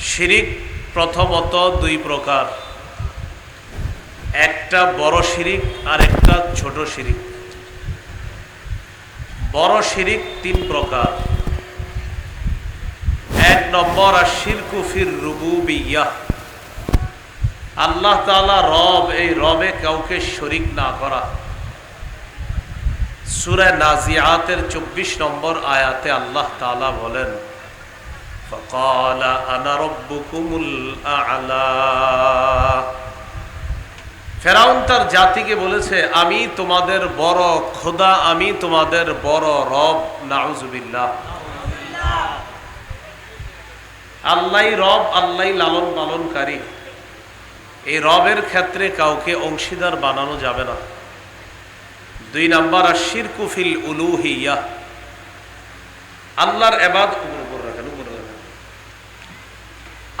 শিরিক প্রথমত দুই প্রকার। একটা বড় শিরিক আর একটা ছোট শিরিক। বড় শিরিক তিন প্রকার। এক নম্বর আর শিরকুফির রুবুবিয়া আল্লাহ তাআলা রব, এই রবে কাউকে শরিক না করা। সুরে নাজিয়াতের চব্বিশ নম্বর আয়াতে আল্লাহ তাআলা বলেন فقال انا ربكم الاعلى ফেরাউন তার জাতিকে বলেছে আমি তোমাদের বড় খোদা আমি তোমাদের বড় রব নাউজুবিল্লাহ আল্লাহ রব আল্লাহ লালন পালনকারী এই রবের ক্ষেত্রে কাউকে অংশীদার বানানো যাবে না দুই নাম্বার আর শিরকুফিল উলুহিয়া আল্লাহর এবাদ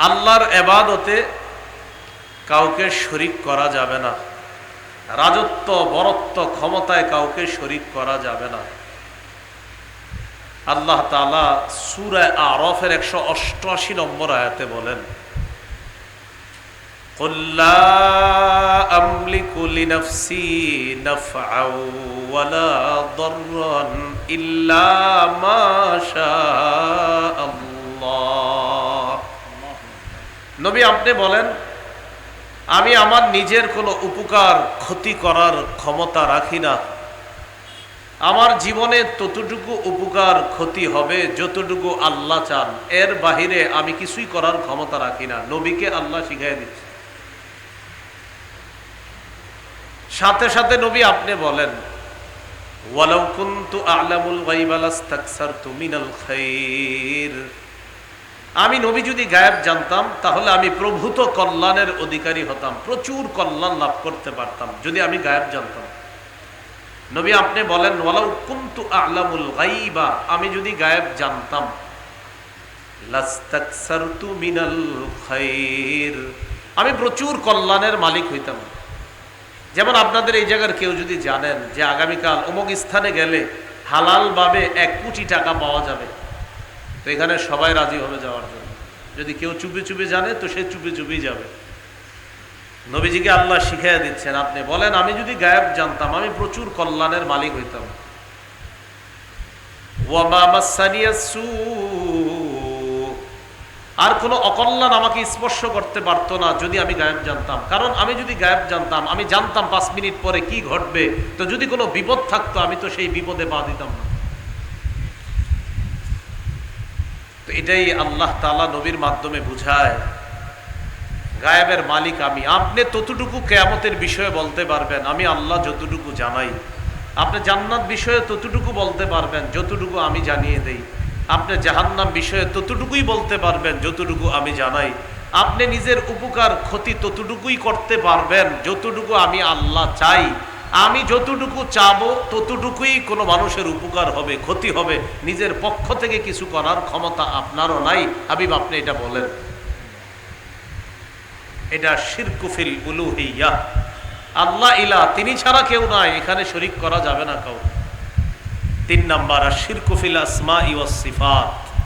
আল্লাহর এবাদতে কাউকে শরিক করা যাবে না। রাজত্ব, বরত্ব ক্ষমতায় কাউকে শরিক করা যাবে না। আল্লাহ তালা সুরায় আরফের একশো অষ্টআশি নম্বর আয়াতে বলেন ইল্লা আল্লাহ। নবী, আপনি বলেন, আমি আমার নিজের কোনো উপকার, ক্ষতি করার ক্ষমতা রাখি না। আমার জীবনে ততটুকু উপকার, ক্ষতি হবে যতটুকু আল্লাহ চান। এর বাহিরে আমি কিছুই করার ক্ষমতা রাখি না। নবীকে আল্লাহ শিখাই দিচ্ছে। সাথে সাথে নবী, আপনি বলেন, ওয়ালাউ কুনতু আ'লামুল গায়বা লাস্তাকসারতু মিনাল খাইর। আমি নবী যদি গায়েব জানতাম, তাহলে আমি প্রভূত কল্যাণের অধিকারী হতাম, প্রচুর কল্যাণ লাভ করতে পারতাম, যদি আমি গায়েব জানতাম। নবী আপনি বলেন, ওয়ালাউ কুনতু আ'লামুল গায়বা আমি যদি গায়েব জানতাম আমি প্রচুর কল্যাণের মালিক হইতাম। যেমন আপনাদের এই জায়গার কেউ যদি জানেন যে আগামীকাল অমুক স্থানে গেলে হালালভাবে এক কোটি টাকা পাওয়া যাবে। তো এখানে সবাই রাজি হবে যাওয়ার জন্য। যদি কেউ চুপে চুপে জানে, তো সে চুপে চুপেই যাবে। নবীজিকে আল্লাহ শিখিয়ে দিচ্ছেন, আপনি বলেন, আমি যদি গায়েব জানতাম, আমি প্রচুর কল্যাণের মালিক হইতাম। আর কোনো অকল্যাণ আমাকে স্পর্শ করতে পারতো না যদি আমি গায়েব জানতাম। কারণ আমি যদি গায়েব জানতাম, আমি জানতাম পাঁচ মিনিট পরে কি ঘটবে। তো যদি কোনো বিপদ থাকতো, আমি তো সেই বিপদে পা দিতাম না। তো এটাই আল্লাহ তালা নবীর মাধ্যমে বুঝায়। গায়েবের মালিক আমি। আপনি ততটুকু কেয়ামতের বিষয়ে বলতে পারবেন, আমি আল্লাহ যতটুকু জানাই। আপনি জান্নাত বিষয়ে ততটুকু বলতে পারবেন, যতটুকু আমি জানিয়ে দেই। আপনি জাহান্নাম বিষয়ে ততটুকুই বলতে পারবেন, যতটুকু আমি জানাই। আপনি নিজের উপকার, ক্ষতি ততটুকুই করতে পারবেন, যতটুকু আমি আল্লাহ চাই। আমি যতটুকু চাবো, ততটুকুই কোনো মানুষের উপকার হবে, ক্ষতি হবে। নিজের পক্ষ থেকে কিছু করার ক্ষমতা আপনারও নাই। হাবিব, আপনি এটা বলেন। এটা শিরকুফিল উলুহিয়া। আল্লাহ ইলা, তিনি ছাড়া কেউ নাই। এখানে শরিক করা যাবে না কাউ তিন নাম্বার, আর শিরকুফিল আসমা সিফাত।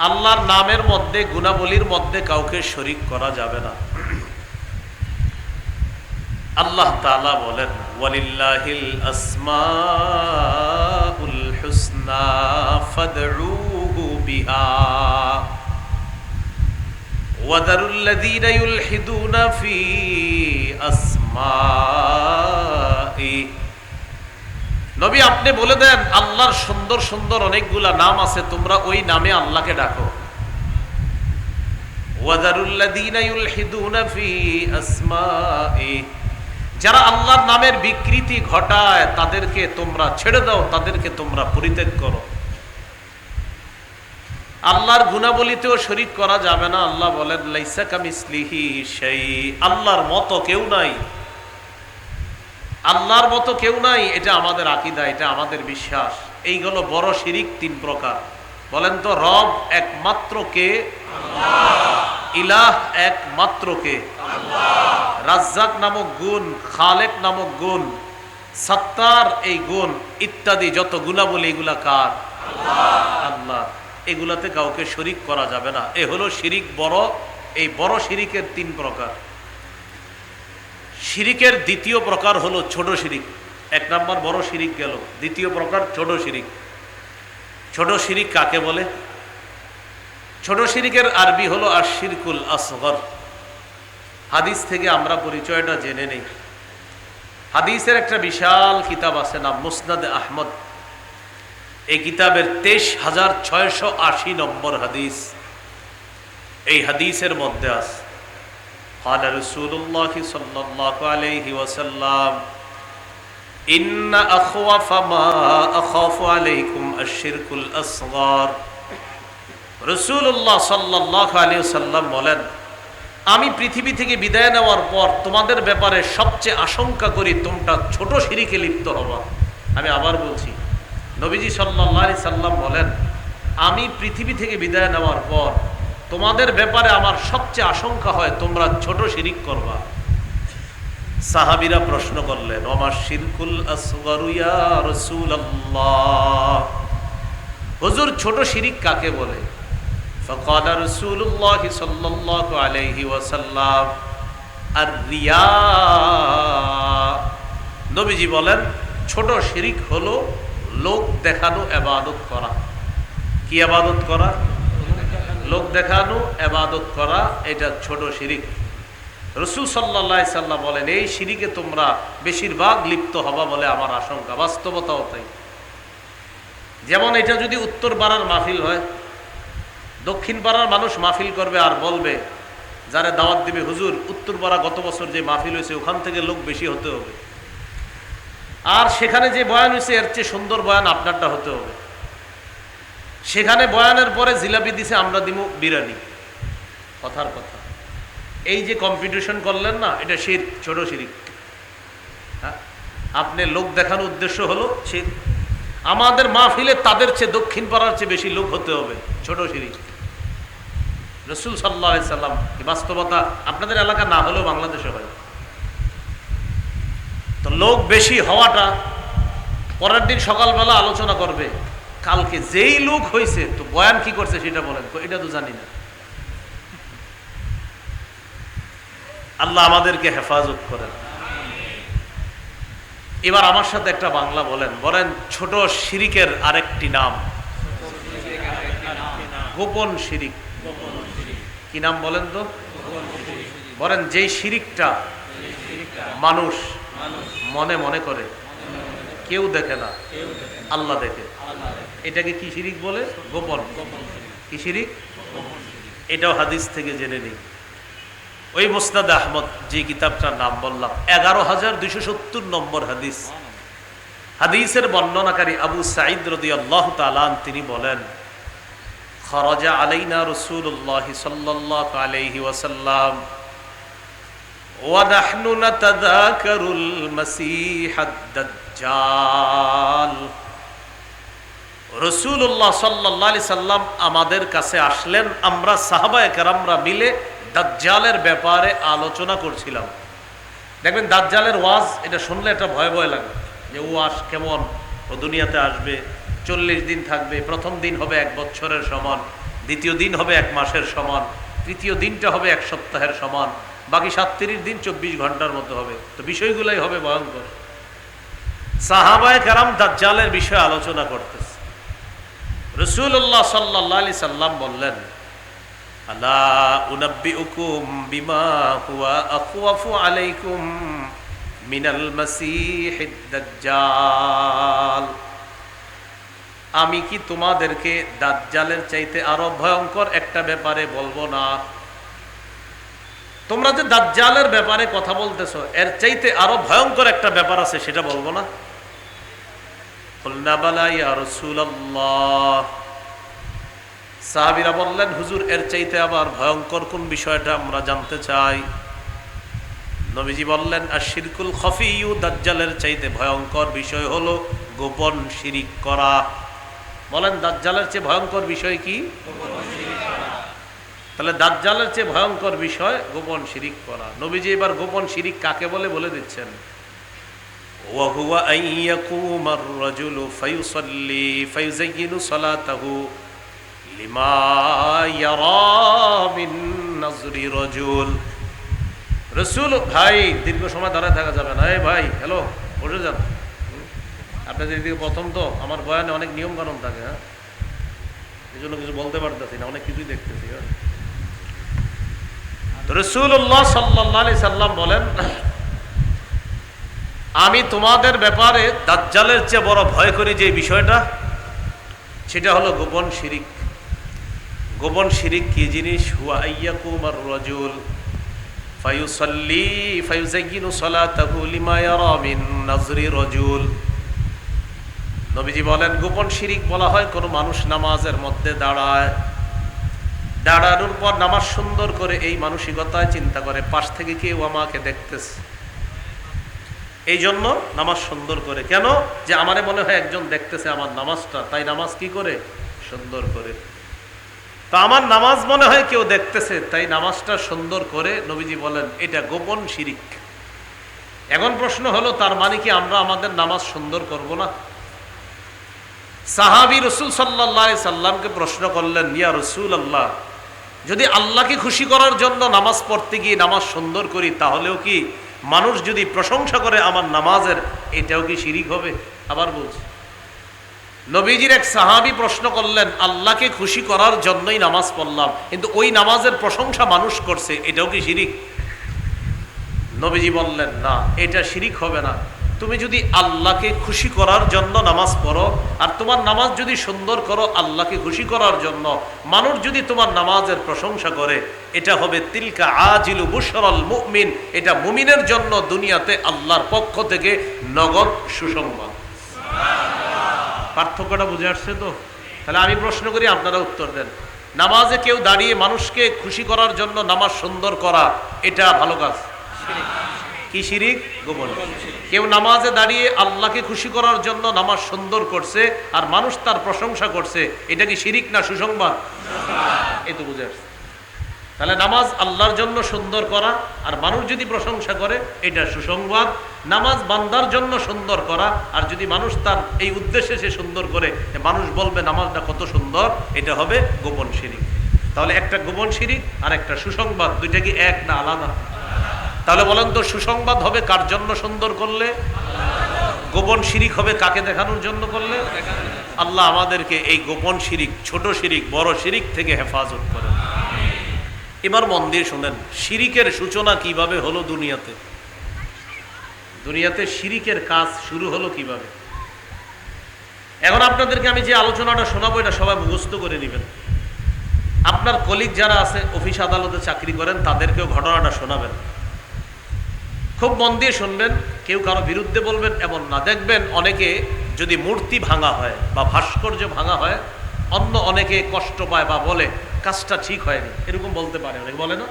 আল্লাহর নামের মধ্যে, গুণাবলীর মধ্যে কাউকে শরিক করা যাবে না। আল্লাহ তাআলা বলেন ওয়ালিল্লাহিল আসমাউল হুসনা ফাদউহু বিহা وذروا الذين يلحدون في أسمائه নবী আপনি বলে দেন আল্লাহর সুন্দর সুন্দর অনেকগুলা নাম আছে তোমরা ওই নামে আল্লাহকে ডাকো ওয়াদারুল্লাযীনা ইউলহিদুনা ফি আসমা'i যারা আল্লাহর নামের বিকৃতি ঘটায়, তাদেরকে তোমরা ছেড়ে দাও, তাদেরকে তোমরা পরিত্যাগ করো। আল্লাহর গুণাবলিতেও শরিক করা যাবে না। আল্লাহ বলেন সেই আল্লাহর মতো কেউ নাই। আল্লাহর মতো কেউ নাই, এটা আমাদের আকিদা, এটা আমাদের বিশ্বাস। এইগুলো বড় শিরিক, তিন প্রকার। বলেন তো, রব একমাত্র কে? ইলাহ একমাত্র কে রাজ্জাক নামক গুণ, খালেক নামক গুণ, সত্তার এই গুণ, ইত্যাদি যত গুণাবলী এগুলা কার? আল্লাহ। এগুলাতে কাউকে শরিক করা যাবে না। এ হলো শিরিক বড়, এই বড় শিরিকের তিন প্রকার। শিরিকের দ্বিতীয় প্রকার হলো ছোট শিরিক। এক নম্বর বড় শিরিক গেল। দ্বিতীয় প্রকার ছোট শিরিক। ছোট শিরিক কাকে বলে? ছোট শিরিকের আরবি হলো আশিরকুল আসগর হাদিস থেকে আমরা পরিচয়টা জেনে নেই হাদিসের একটা বিশাল কিতাব আছে নাম মুসনাদ আহমদ এই কিতাবের তেইশ হাজার ছয়শো আশি নম্বর হাদিস এই হাদিসের মধ্যে আছে قال رسول الله صلى الله عليه وسلم إن أخوف ما أخاف عليكم الشرك الأصغر রসুল্লাহ সাল্লাহ আলী সাল্লাম বলেন, আমি পৃথিবী থেকে বিদায় নেওয়ার পর তোমাদের ব্যাপারে সবচেয়ে আশঙ্কা করি তোমরা ছোট সিঁড়িকে লিপ্ত হবা। আমি আবার বলছি, নবীজি সাল্লাহ আলি সাল্লাম বলেন, আমি পৃথিবী থেকে বিদায় নেওয়ার পর তোমাদের ব্যাপারে আমার সবচেয়ে আশঙ্কা হয় তোমরা ছোট শিরিক করবা। সাহাবিরা প্রশ্ন করলেন আমার শিরকুল হুজুর, ছোট শিরিক কাকে বলে? فقال رسول الله صلى الله عليه وسلم الرياء নবীজি বলেন ছোট শিরিক হলো লোক দেখানো এবাদত করা কি আবাদত করা লোক দেখানো এবাদত করা এটা ছোট শিরিক রসুল সাল্লা সাল্লাম বলেন এই শিরিকে তোমরা বেশিরভাগ লিপ্ত হবা বলে আমার আশঙ্কা বাস্তবতাও তাই যেমন এটা যদি উত্তর পাড়ার মাহফিল হয় দক্ষিণ পাড়ার মানুষ মাহফিল করবে আর বলবে, যারা দাওয়াত দিবে, হুজুর, উত্তর পাড়া গত বছর যে মাহফিল হয়েছে, ওখান থেকে লোক বেশি হতে হবে। আর সেখানে যে বয়ান হয়েছে, এর চেয়ে সুন্দর বয়ান আপনারটা হতে হবে। সেখানে বয়ানের পরে জিলাপি দিছে, আমরা দিব বিরিয়ানি। কথার কথা। এই যে কম্পিটিশন করলেন না, এটা শির, ছোট শিরিক। হ্যাঁ? আপনি লোক দেখানোর উদ্দেশ্য হলো সে আমাদের মাহফিলে তাদের চেয়ে দক্ষিণ পাড়ার চেয়ে বেশি লোক হতে হবে, ছোট শিরিক। রসুল সাল্লাহ সাল্লাম বাস্তবতা আপনাদের এলাকা না হলেও বাংলাদেশে হয়। তো লোক বেশি হওয়াটা পরের দিন সকালবেলা আলোচনা করবে কালকে যেই লোক হয়েছে তো বয়ান কি করছে সেটা বলেন এটা তো জানি না। আল্লাহ আমাদেরকে হেফাজত করেন। এবার আমার সাথে একটা বাংলা বলেন বলেন ছোট শিরিকের আরেকটি নাম। গোপন শিরিক। কি নাম বলেন তো? বলেন, যেই শিরিকটা মানুষ মনে মনে করে, কেউ দেখে না, আল্লাহ দেখে। এটাকে কি শিরিক বলে? গোপন কি শিরিক? এটাও হাদিস থেকে জেনে নিই। ওই মোস্তাদ আহমদ যে কিতাবটার নাম বললাম, এগারো হাজার দুইশো সত্তর নম্বর হাদিস। হাদিসের বর্ণনাকারী আবু সাইদ রদি আল্লাহ তালান তিনি বলেন খরজা আলাইনা রসুল্লাহ সাল্লাহ আলাইহি ওয়াসাল্লাম ونحن نتذاكر المسيح الدجال রসুল্লাহ সাল্লাহ সাল্লাম আমাদের কাছে আসলেন আমরা সাহাবায় কেরামরা মিলে দাজ্জালের ব্যাপারে আলোচনা করছিলাম দেখবেন দাজ্জালের ওয়াজ এটা শুনলে একটা ভয় ভয় লাগে যে ও আস কেমন ও দুনিয়াতে আসবে চল্লিশ দিন থাকবে। প্রথম দিন হবে এক বছরের সমান, দ্বিতীয় দিন হবে এক মাসের সমান, তৃতীয় দিনটা হবে এক সপ্তাহের সমান, বাকি সাতত্রিশ দিন চব্বিশ ঘণ্টার মতো হবে। তো বিষয়গুলাই হবে ভয়ঙ্কর। সাহাবায় কারাম দাজ্জালের বিষয়ে আলোচনা করতেছে। রসুল্লাহ সাল্লাহ আলি সাল্লাম বললেন, আলা উনাব্বিউকুম বিমা আলাইকুম মিনাল আমি কি তোমাদেরকে দাজ্জালের চাইতে আরও ভয়ঙ্কর একটা ব্যাপারে বলব না? তোমরা যে দাজ্জালের ব্যাপারে কথা বলতেছ, এর চাইতে আরও ভয়ঙ্কর একটা ব্যাপার আছে, সেটা বলব না? সাহাবিরা বললেন, হুজুর, এর চাইতে আবার ভয়ঙ্কর কোন বিষয়টা আমরা জানতে চাই? নবীজি বললেন আর শিরকুল খফিউ দাজ্জালের চাইতে ভয়ঙ্কর বিষয় হলো গোপন শিরিক করা। বলেন দাজ্জালের চেয়ে ভয়ঙ্কর বিষয় কি তাহলে দাজ্জালের চেয়ে ভয়ঙ্কর বিষয় গোপন শিরিক করা নবীজি এবার গোপন শিরিক কাকে বলে বলে দিচ্ছেন وهو أن يقوم الرجل فيصلي فيزين صلاته লিমা ইয়ারা মিন নাজরি রাজুল রসুল ভাই দীর্ঘ সময় দাঁড়ায় থাকা যাবে না এই ভাই হ্যালো বসে যান হুম। আপনাদের এদিকে প্রথম তো, আমার বয়ানে অনেক নিয়ম কানুন থাকে হ্যাঁ? এই জন্য কিছু বলতে পারতেছি না, অনেক কিছুই দেখতেছি হ্যাঁ? রসুল্লাহ সাল্লাহ সাল্লাম বলেন, আমি তোমাদের ব্যাপারে দাজ্জালের চেয়ে বড় ভয় করি যে বিষয়টা, সেটা হলো গোপন শিরিক। গোপন শিরিক কি জিনিস? হুয়া আইয়াকুম আর রাজুল ফায়ুসাল্লি ফায়ুজাইয়িনু সালাতাহু লিমা ইয়ারা মিন নাজরি রাজুল। নবীজি বলেন, গোপন শিরিক বলা হয়, কোনো মানুষ নামাজের মধ্যে দাঁড়ায়, দাঁড়ানোর পর নামাজ সুন্দর করে এই মানসিকতায় চিন্তা করে, পাশ থেকে কেউ আমাকে দেখতেছে। এই জন্য নামাজ সুন্দর করে। কেন? যে আমারে মনে হয় একজন দেখতেছে আমার নামাজটা, তাই নামাজ কি করে? সুন্দর করে। তো আমার নামাজ মনে হয় কেউ দেখতেছে, তাই নামাজটা সুন্দর করে নবীজি বলেন, এটা গোপন শিরিক। এখন প্রশ্ন হলো, তার মানে কি আমরা আমাদের নামাজ সুন্দর করব না? সাহাবি রসুল সাল্লাহ সাল্লামকে প্রশ্ন করলেন, ইয়া রসুল আল্লাহ যদি আল্লাহকে খুশি করার জন্য নামাজ পড়তে গিয়ে নামাজ সুন্দর করি, তাহলেও কি মানুষ যদি প্রশংসা করে আমার নামাজের, এটাও কি শিরিক হবে? আবার বলছি। নবীজির এক সাহাবি প্রশ্ন করলেন, আল্লাহকে খুশি করার জন্যই নামাজ পড়লাম, কিন্তু ওই নামাজের প্রশংসা মানুষ করছে, এটাও কি শিরিক? নবীজি বললেন, না, এটা শিরিক হবে না। তুমি যদি আল্লাহকে খুশি করার জন্য নামাজ পড়ো, আর তোমার নামাজ যদি সুন্দর করো, আল্লাহকে খুশি করার জন্য মানুষ যদি তোমার নামাজের প্রশংসা করে, এটা হবে তিলকা আজিলু বুশরাল মুমিন। এটা মুমিনের জন্য দুনিয়াতে আল্লাহর পক্ষ থেকে নগদ সুসংবাদ। পার্থক্যটা বুঝে আসছে তো? তাহলে আমি প্রশ্ন করি, আপনারা উত্তর দেন। নামাজে কেউ দাঁড়িয়ে মানুষকে খুশি করার জন্য নামাজ সুন্দর করা, এটা ভালো কাজ? কি শিরিক? গোপন। কেউ নামাজে দাঁড়িয়ে আল্লাহকে খুশি করার জন্য নামাজ সুন্দর করছে আর মানুষ তার প্রশংসা করছে, এটা কি শিরিক না সুসংবাদ? এই তো বুঝে আসছে। তাহলে নামাজ আল্লাহর জন্য সুন্দর করা আর মানুষ যদি প্রশংসা করে, এটা সুসংবাদ। নামাজ বান্দার জন্য সুন্দর করা আর যদি মানুষ তার এই উদ্দেশ্যে সে সুন্দর করে মানুষ বলবে নামাজটা কত সুন্দর, এটা হবে গোপন শিরিক। তাহলে একটা গোপন শিরিক আর একটা সুসংবাদ, দুইটা কি এক না আলাদা? তাহলে বলেন তো, সুসংবাদ হবে কার জন্য সুন্দর করলে? গোপন শিরিক হবে কাকে দেখানোর জন্য করলে? আল্লাহ আমাদেরকে এই গোপন শিরিক, ছোট শিরিক, বড় শিরিক থেকে হেফাজত করেন। এবার মন দিয়ে শোনেন, শিরিকের সূচনা কীভাবে হলো দুনিয়াতে? দুনিয়াতে শিরিকের কাজ শুরু হলো কীভাবে? এখন আপনাদেরকে আমি যে আলোচনাটা শোনাবো, এটা সবাই মুখস্থ করে নেবেন। আপনার কলিগ যারা আছে, অফিস আদালতে চাকরি করেন, তাদেরকেও ঘটনাটা শোনাবেন। খুব মন দিয়ে শুনবেন কেউ কারও বিরুদ্ধে বলবেন এমন না। দেখবেন অনেকে যদি মূর্তি ভাঙা হয় বা ভাস্কর্য ভাঙা হয় অন্য অনেকে কষ্ট পায় বা বলে কাজটা ঠিক হয়নি। এরকম বলতে পারে অনেকে বলে না?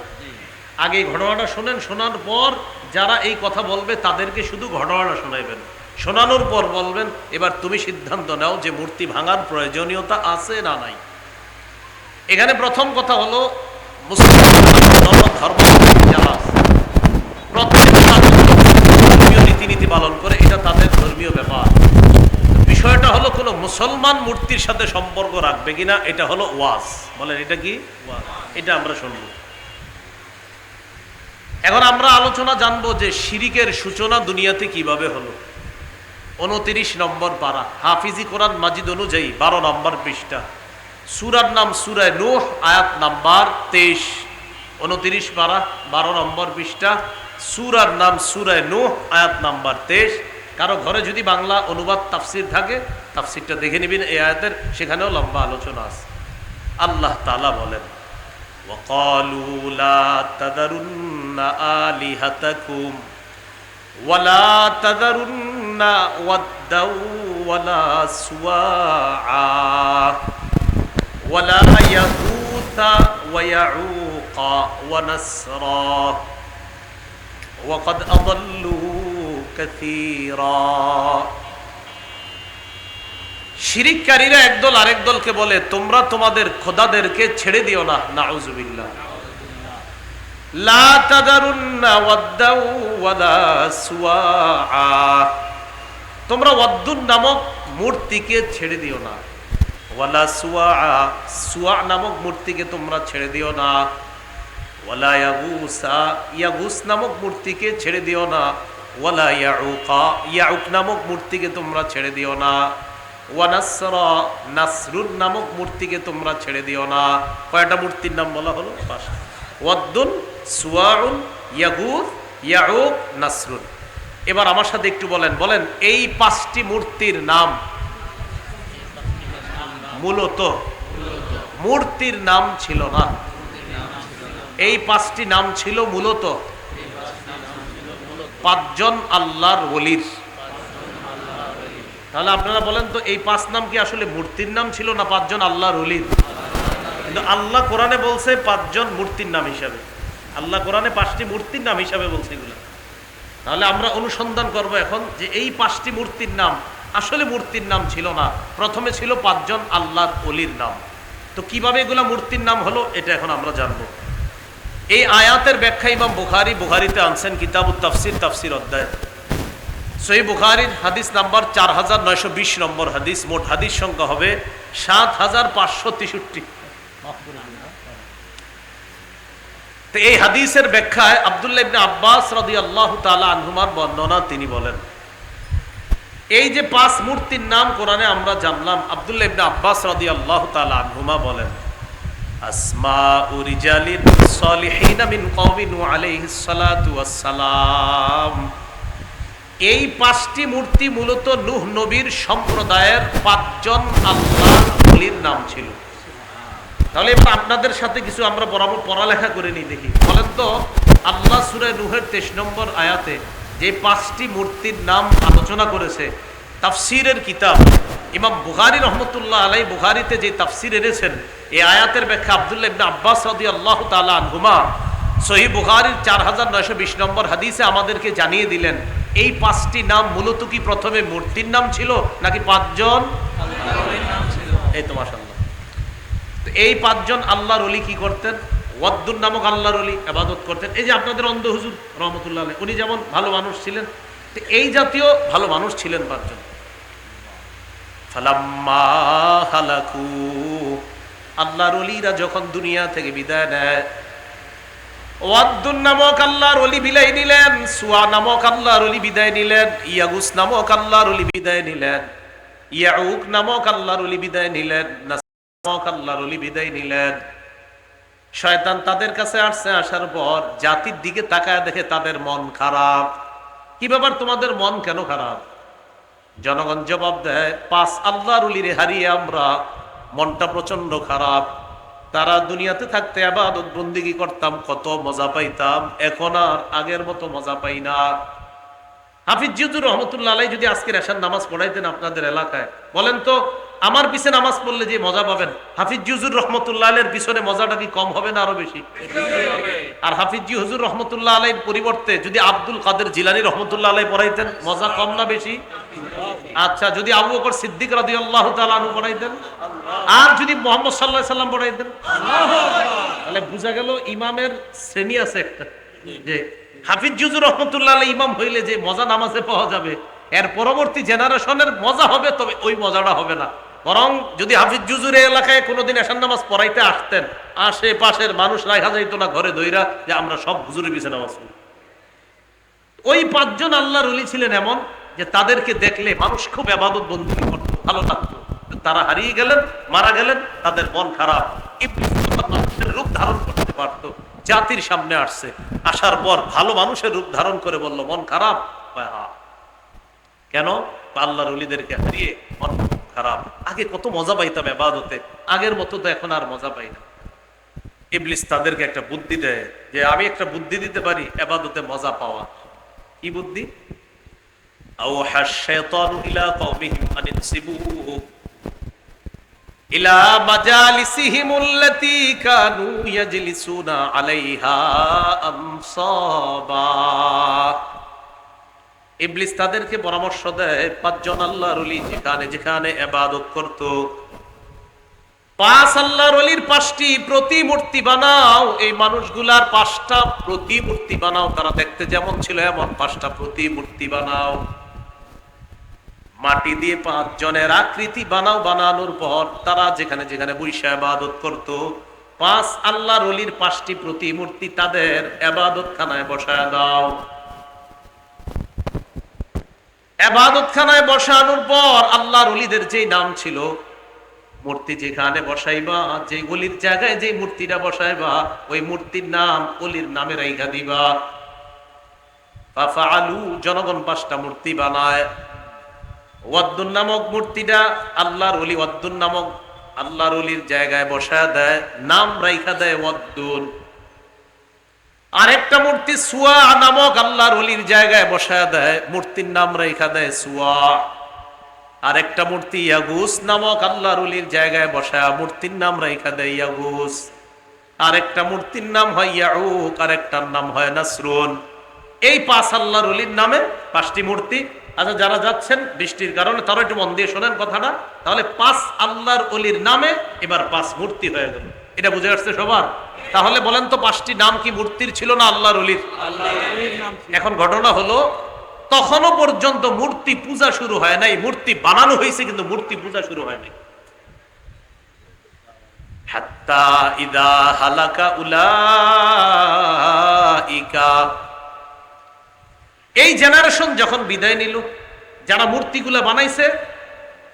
আগে এই ঘটনাটা শোনেন শোনার পর যারা এই কথা বলবে তাদেরকে শুধু ঘটনাটা শোনাইবেন। শোনানোর পর বলবেন এবার তুমি সিদ্ধান্ত নাও যে মূর্তি ভাঙার প্রয়োজনীয়তা আছে না নাই। এখানে প্রথম কথা হলো মুসলিম ধর্ম যারা আছে প্রত্যেক মানুষ ধর্মীয় রীতিনীতি পালন করে, এটা তাদের ধর্মীয় ব্যাপার। বিষয়টা হলো কোনো মুসলমান মূর্তির সাথে সম্পর্ক রাখবে কিনা, এটা হলো ওয়াজ। বলেন, এটা কি? এটা আমরা শুনব। এখন আমরা আলোচনা জানব যে শিরিকের সূচনা দুনিয়াতে কীভাবে হলো। উনতিরিশ নম্বর পারা, হাফিজি কোরআন মাজিদ অনুযায়ী বারো নম্বর পৃষ্ঠা। সুরার নাম সুরায় নোহ, আয়াত নাম্বার তেইশ। উনতিরিশ পারা, বারো নম্বর পৃষ্ঠা। সুরার নাম সুরায় নোহ আয়াত নাম্বার তেইশ কারো ঘরে যদি বাংলা অনুবাদ তাফসির থাকে তাফসিরটা দেখে নেবেন এই আয়াতের সেখানেও লম্বা আলোচনা আছে আল্লাহ তালা বলেন وقالوا لا تذرن آلهتكم ولا تذرن ودا ولا سواعا ولا يغوث ويعوق ونسرا وقد أضلوا كثيرا শিরিককারীরা একদল আরেক দলকে বলে তোমরা তোমাদের খোদাদেরকে ছেড়ে দিও না নাউজুবিল্লাহ লা তাদারুন্না ওয়াদ্দাউ ওয়ালা সুওয়া তোমরা ওয়াদ্দুন নামক মূর্তিকে ছেড়ে দিও না ওয়ালা সুয়া সুয়া নামক মূর্তিকে তোমরা ছেড়ে দিও না ওয়ালা ইয়াগুসা ইয়াগুস নামক মূর্তিকে ছেড়ে দিও না। ওয়ালা ইয়াউকা ইয়াউক নামক মূর্তিকে তোমরা ছেড়ে দিও না। ওয়ানাসরা নাসরুন নামক মূর্তিকে তোমরা ছেড়ে দিও না। কয়টা মূর্তির নাম বলা হলো? পাঁচটা। ওয়াদ্দুন সুয়াউন ইয়াগুস ইয়াউক নাসরুন। এবার আমার সাথে একটু বলেন বলেন এই পাঁচটি মূর্তির নাম মূলত। মূর্তির নাম ছিল না। এই পাঁচটি নাম ছিল মূলত পাঁচজন আল্লাহর ওলির। তাহলে আপনারা বলেন তো, এই পাঁচ নাম কি আসলে মূর্তির নাম ছিল না পাঁচজন আল্লাহর ওলির? কিন্তু আল্লাহ কোরআনে বলছে পাঁচজন মূর্তির নাম হিসাবে। আল্লাহ কোরআনে পাঁচটি মূর্তির নাম হিসাবে বলছে এগুলো। তাহলে আমরা অনুসন্ধান করব এখন যে এই পাঁচটি মূর্তির নাম আসলে মূর্তির নাম ছিল না। প্রথমে ছিল পাঁচজন আল্লাহর অলির নাম। তো কীভাবে এগুলা মূর্তির নাম হলো, এটা এখন আমরা জানব। এই আয়াতের ব্যাখ্যা ইমাম বুখারি, বুখারিতে আনছেন কিতাবুত তাফসির তাফসির অধ্যায়। সই বুখারির হাদিস নাম্বার চার হাজার নয়শো বিশ নম্বর হাদিস, মোট হাদিস সংখ্যা হবে সাত হাজার পাঁচশো তেষট্টি। তো এই হাদিসের ব্যাখ্যায় আবদুল্লাহ ইবনে আব্বাস রাদি আল্লাহ তালা আনহুমার বর্ণনা তিনি বলেন, এই যে পাঁচ মূর্তির নাম কোরআনে আমরা জানলাম, আবদুল্লাহ ইবনে আব্বাস রাদি আল্লাহ তালা আনহুমা বলেন এই পাঁচটি মূর্তি মূলত নূহ নবীর সম্প্রদায়ের পাঁচজন আল্লাহ নাম ছিল। তাহলে এবার আপনাদের সাথে কিছু আমরা বরাবর পড়ালেখা করে নিই দেখি। বলেন তো, আল্লাহ সুরে নুহের তেইশ নম্বর আয়াতে যে পাঁচটি মূর্তির নাম আলোচনা করেছে, তাফসিরের কিতাব ইমাম বুখারি রহমতুল্লাহ আলাই বুখারিতে যে তাফসির এনেছেন, এই আয়াতের ব্যাখ্যা আবদুল্লাহ ইবনে আব্বাস রদি আল্লাহ তালা আনহুমা। সহি বুখারির চার হাজার নয়শো বিশ নম্বর হাদিসে আমাদেরকে জানিয়ে দিলেন, এই পাঁচটি নাম মূলত কি প্রথমে মূর্তির নাম ছিল, নাকি পাঁচজন? এই তো মাসাল্লাহ এই পাঁচজন আল্লাহর অলি কি করতেন? ওয়াদ্দুর নামক আল্লাহর অলি আবাদত করতেন। এই যে আপনাদের অন্ধ হুজুর রহমতুল্লাহ উনি যেমন ভালো মানুষ ছিলেন, তো এই জাতীয় ভালো মানুষ ছিলেন পাঁচজন। ফালাম্মা হালাকু। আল্লাহর অলিরা যখন দুনিয়া থেকে বিদায় নেয়, ওয়াদ্দুন নামক আল্লাহর অলি বিদায় নিলেন, সুয়া নামক আল্লাহর অলি বিদায় নিলেন, ইয়াগুস নামক আল্লাহর অলি বিদায় নিলেন, ইয়াউক নামক আল্লাহর অলি বিদায় নিলেন নামক আল্লাহর অলি বিদায় নিলেন। শয়তান তাদের কাছে আসছে, আসার পর জাতির দিকে তাকায় দেখে তাদের মন খারাপ। কি ব্যাপার তোমাদের মন কেন খারাপ? জনগণ জবাব দেয় পাঁচ আল্লাহর উলিরে হারিয়ে আমরা, মনটা প্রচণ্ড খারাপ। তারা দুনিয়াতে থাকতে আবাদত বন্দিগি করতাম, কত মজা পাইতাম। এখন আর আগের মতো মজা পাই না। হাফিজ জিউজুর রহমতুল্লাহ আলাই যদি আজকের এসার নামাজ পড়াইতেন আপনাদের এলাকায়, বলেন তো আমার পিছনে নামাজ পড়লে যে মজা পাবেন। হাফিজ জিউজুর রহমতুল্লাহ আলের পিছনে মজাটা কি কম হবে না আরও বেশি? আর হাফিজ জি হুজুর রহমতুল্লাহ আলাইর পরিবর্তে যদি আব্দুল কাদের জিলানি রহমতুল্লাহ আলাই পড়াইতেন, মজা কম না বেশি? আচ্ছা যদি আবু বকর সিদ্দিক রাদি আল্লাহ তালু পড়াইতেন, আর যদি মোহাম্মদ সাল্লাহ সাল্লাম পড়াইতেন, তাহলে বোঝা গেল ইমামের শ্রেণি আছে একটা। যে হাফিজ জুজুর রহমতুল্লাহ আলাই ইমাম হইলে যে মজা নামাজে পাওয়া যাবে, এর পরবর্তী জেনারেশনের মজা হবে, তবে ওই মজাটা হবে না। বরং যদি হাফিজ জুজুর এলাকায় কোনোদিন এসান নামাজ পড়াইতে আসতেন, আশেপাশের মানুষ রাখা যাইতো না ঘরে দইরা যে আমরা সব হুজুরের পিছনে নামাজ পড়ি। ওই পাঁচজন আল্লাহর অলি ছিলেন এমন যে তাদেরকে দেখলে মানুষ খুব আবাদত বন্দী করতো, ভালো লাগতো। তারা হারিয়ে গেলেন, মারা গেলেন, তাদের মন খারাপ। রূপ ধারণ করতে পারতো, জাতির সামনে আসছে। আসার পর ভালো মানুষের রূপ ধারণ করে বলল, মন খারাপ? "হ্যাঁ।" কেন? আল্লাহর অলিদেরকে হারিয়ে মন খারাপ। আগে কত মজা পাইতাম এবাদতে, আগের মতো তো এখন আর মজা পাই না। ইবলিস তাদেরকে একটা বুদ্ধি দেয় যে, আমি একটা বুদ্ধি দিতে পারি এবাদতে মজা পাওয়া। কি বুদ্ধি? আলাইহা ইবলিস তাদেরকে পরামর্শ দেয়, পাঁচজন আল্লাহর অলি যেখানে যেখানে এবাদত করত। পাঁচ আল্লাহর অলির পাঁচটি প্রতিমূর্তি বানাও, এই মানুষগুলার পাঁচটা প্রতিমূর্তি বানাও। তারা দেখতে যেমন ছিল এমন, পাঁচটা প্রতিমূর্তি বানাও। মাটি দিয়ে পাঁচ জনের আকৃতি বানাও বানানোর পর তারা যেখানে যেখানে বৈশা আবাদত করত, পাঁচ আল্লাহর অলির পাঁচটি প্রতিমূর্তি তাদের আবাদত খানায় বসায় দাও। আবাদত খানায় বসানোর পর আল্লাহর অলিদের যে নাম ছিল, মূর্তি যেখানে বসাইবা, যে অলির জায়গায় যে মূর্তিটা বসাইবা, ওই মূর্তির নাম অলির নামে রাইখা দিবা। আলু জনগণ পাঁচটা মূর্তি বানায়। ওয়াদ্দুন নামক মূর্তিটা আল্লাহর অলি ওয়াদ্দুন নামক আল্লাহর অলির জায়গায় বসায় দেয়, নাম রাইখা দেয় ওয়াদ্দুন। আরেকটা মূর্তি সুয়া নামক আল্লাহর অলির জায়গায় বসায় দেয়। মূর্তির নাম রাইখা দেয় সুয়া। আরেকটা মূর্তি ইয়াগুস নামক আল্লাহর অলির জায়গায় বসায় মূর্তির নাম রাইখা দেয় ইয়াগুস। আরেকটা মূর্তির নাম হয় ইয়াউক, আরেকটার নাম হয় নাসরুন। এই পাঁচ আল্লাহর অলির নামে পাঁচটি মূর্তি। আচ্ছা যারা যাচ্ছেন বৃষ্টির কারণে, তারা একটু মন দিয়ে শোনেন কথাটা। তাহলে পাঁচ আল্লাহর অলির নামে এবার পাঁচ মূর্তি হয়ে গেল। এটা বুঝে আসছে সবার? তাহলে বলেন তো পাঁচটি নাম কি মূর্তির ছিল না আল্লাহর অলির? এখন ঘটনা হলো, তখনও পর্যন্ত মূর্তি পূজা শুরু হয় নাই, মূর্তি বানানো হয়েছে কিন্তু মূর্তি পূজা শুরু হয় নাই। এই জেনারেশন যখন বিদায় নিল, যারা মূর্তিগুলো বানাইছে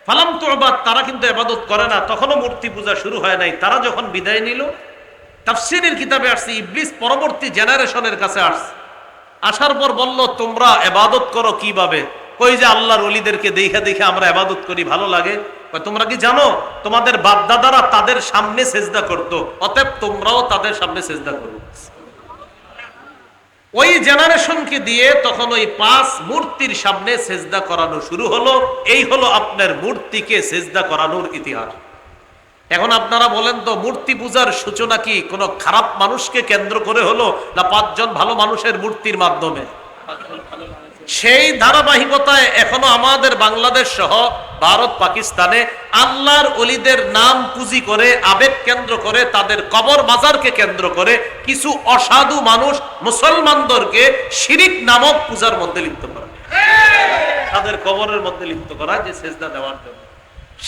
ফালাম তো তারা কিন্তু এবাদত করে না। তখনও মূর্তি পূজা শুরু হয় নাই। তারা যখন বিদায় নিল, তাফসিরের কিতাবে আসছে, ইবলিস পরবর্তী জেনারেশনের কাছে আসছে। আসার পর বলল, তোমরা এবাদত করো কীভাবে? কই যে আল্লাহর অলিদেরকে দেখে দেখে আমরা এবাদত করি, ভালো লাগে। তোমরা কি জানো? তোমাদের বাপদাদারা তাদের সামনে সেজদা করতো। অতএব তোমরাও তাদের সামনে সেজদা করো। ওই জেনারেশনকে দিয়ে তখন ওই পাঁচ মূর্তির সামনে সেজদা করানো শুরু হলো। এই হলো আপনার মূর্তিকে সেজদা করানোর ইতিহাস। এখন আপনারা বলেন তো, মূর্তি পূজার সূচনা কি কোনো খারাপ মানুষকে কেন্দ্র করে হলো না পাঁচজন ভালো মানুষের মূর্তির মাধ্যমে? সেই ধারাবাহিকতায় এখনও আমাদের বাংলাদেশ সহ ভারত, পাকিস্তানে আল্লাহর অলিদের নাম পুঁজি করে, আবেগ কেন্দ্র করে, তাদের কবর বাজারকে কেন্দ্র করে কিছু অসাধু মানুষ মুসলমানদেরকে শিরিক নামক পূজার মধ্যে লিপ্ত করা। তাদের কবরের মধ্যে লিপ্ত করা যে সেজদা দেওয়ার জন্য।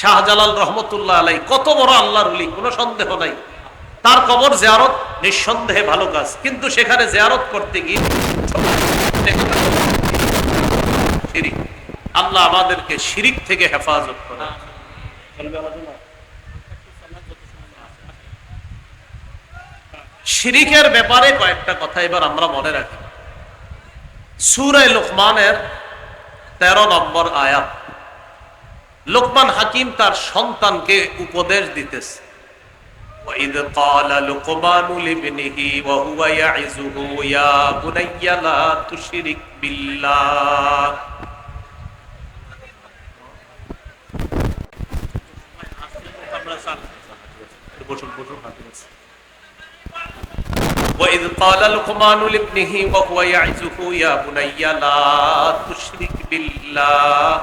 শাহজালাল রহমতুল্লাহ আলাই কত বড় আল্লাহর অলি কোনো সন্দেহ নাই। তার কবর জেয়ারত, নিঃসন্দেহে ভালো কাজ। কিন্তু সেখানে জেয়ারত করতে গিয়ে শিরিক আল্লাহ আমাদেরকে শিরিক থেকে হেফাজত করে শিরিকের ব্যাপারে কয়েকটা কথা এবার আমরা মনে রাখি সুরায় লোকমানের তেরো নম্বর আয়াত লোকমান হাকিম তার সন্তানকে উপদেশ দিতেছে وإذ قال لقمان لابنه وهو يعزه يا بني لا تشرك بالله وإذ قال لقمان لابنه وهو يعزه يا بني لا تشرك بالله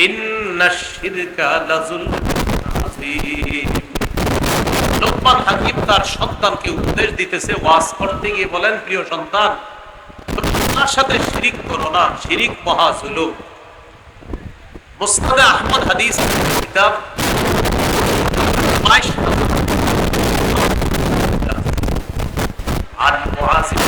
إن الشرك لظلم عظيم লোকমান হাকিম তার সন্তানকে উপদেশ দিতেছে ওয়াজ করতে গিয়ে বলেন প্রিয় সন্তান তার সাথে শিরিক করো না শিরিক মহা জুলুম মুস্তাদে আহমদ হাদিস কিতাব বাইশ আর মহাসিন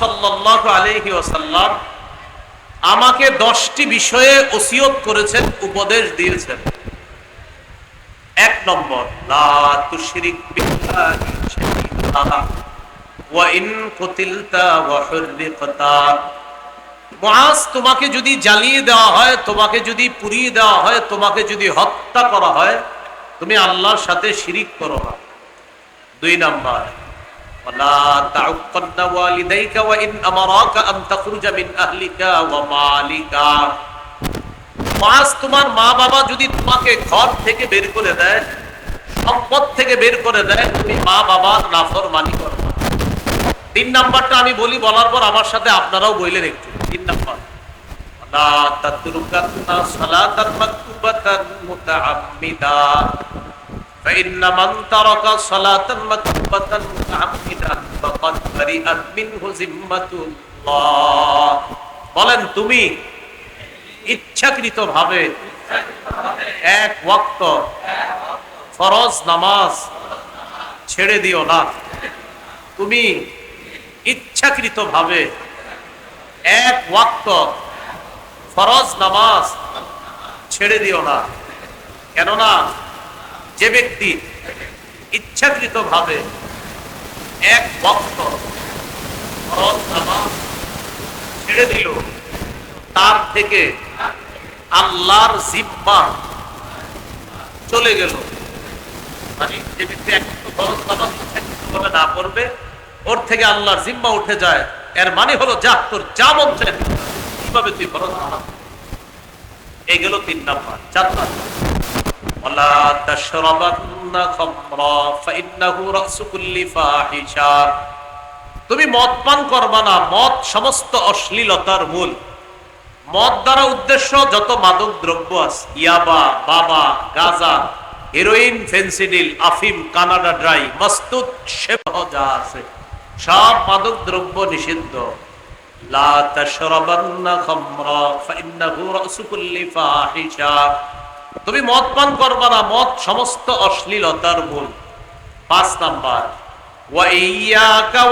সাল্লাহ আলহি ওসাল্লাম আমাকে দশটি বিষয়ে ওসিয়ত করেছেন, উপদেশ দিয়েছেন। এক নম্বর তোমাকে যদি জ্বালিয়ে দেওয়া হয়, তোমাকে যদি পুড়িয়ে দেওয়া হয়, তোমাকে যদি হত্যা করা হয়, তুমি আল্লাহর সাথে শিরিক করো না। দুই নাম্বার ولا تعقن والديك وإن أمراك أن تخرج من أهلك ومالك পাঁচ তোমার মা বাবা যদি তোমাকে ঘর থেকে বের করে দেয় সম্পদ থেকে বের করে দেয় তুমি মা বাবার নাফর মানি করো তিন নাম্বারটা আমি বলি বলার পর আমার সাথে আপনারাও বললেন একটু তিন নাম্বার লা তাতরুকান্না সালাতান মাকতুবাতান মুতাআম্মিদা فإن من ترك صلاة مكتوبة متعمدا فقد برئت منه ذمة الله বলেন তুমি ইচ্ছাকৃত ভাবে এক ওয়াক্ত ফরজ নামাজ ছেড়ে দিও না তুমি ইচ্ছাকৃত ভাবে এক ওয়াক্ত ফরজ নামাজ ছেড়ে দিও না কেননা যে ব্যক্তি ইচ্ছাকৃত ভাবে এক নামাজ ছেড়ে দিল, তার থেকে আল্লাহর জিম্মা চলে গেল। মানে যে ব্যক্তি না করবে, ওর থেকে আল্লাহর জিম্মা উঠে যায়। এর মানে হলো, যা তোর যা মন চায়, কীভাবে তুই নামাজ এই গেল তিন নাম্বার, চার নাম্বার। ولا تشربن خمرا فإنه رأس كل فاحشة তুমি মদ পান করবা না মদ সমস্ত অশ্লীলতার মূল মদ দ্বারা উদ্দেশ্য যত মাদক দ্রব্য আছে ইয়াবা বাবা গাজা হেরোইন ফেন্সিডিল আফিম কানাডা ড্রাই মস্তুত সেবহ যা আছে সব মাদক দ্রব্য নিষিদ্ধ লা তাশরাবান্না খামরা ফাইন্নাহু রাসু কুল্লি ফাহিশা তুমি মদ পান করবা না মদ সমস্ত অশ্লীলতার মূল। পাঁচ নাম্বার ওয়া ইয়াকা